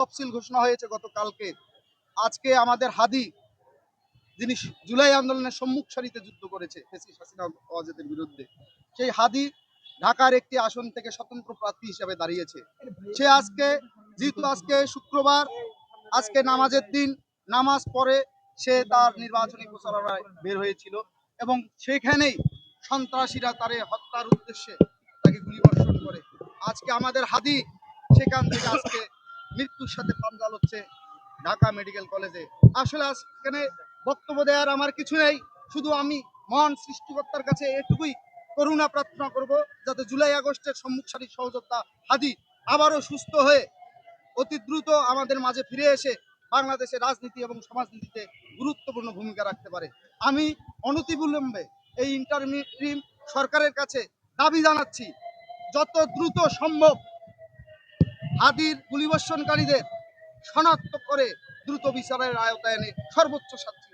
তফসিল ঘোষণা হয়েছে গতকালকে। আজকে আমাদের হাদি, যিনি জুলাই আন্দোলনের সম্মুখ সারিতে যুদ্ধ করেছে হাসিনা ওয়াজেদের বিরুদ্ধে, সেই হাদি ঢাকার একটি আসন থেকে স্বতন্ত্র প্রার্থী হিসেবে দাঁড়িয়েছে। সে আজকে, যেহেতু আজকে শুক্রবার, আজকে নামাজের দিন, নামাজ পরে সে তার নির্বাচনী প্রচারণায় বের হয়েছিল এবং সেখানেই সন্ত্রাসীরা তারে হত্যার উদ্দেশ্যে তাকে গুলিবর্ষণ করে। আজকে আমাদের হাদি সেখান থেকে আজকে মৃত্যুর সাথে পাঞ্জা হচ্ছে ঢাকা মেডিকেল কলেজে। আসলে এখানে বক্তব্য দেওয়ার আমার কিছু নেই, শুধু আমি মহান সৃষ্টিকর্তার কাছে এটুকুই করুণা প্রার্থনা করব, যাতে জুলাই আগস্টের সম্মুখ সারির সহযোদ্ধা হাদি আবারও সুস্থ হয়ে অতি দ্রুত আমাদের মাঝে ফিরে এসে বাংলাদেশের রাজনীতি এবং সমাজনীতিতে গুরুত্বপূর্ণ ভূমিকা রাখতে পারে। আমি অনতিবিলম্বে এই ইন্টারমিডিম সরকারের কাছে দাবি জানাচ্ছি, যত দ্রুত সম্ভব হাদির গুলিবর্ষণকারীদের শনাক্ত করে দ্রুত বিচারের আয়তায় এনে সর্বোচ্চ শাস্তি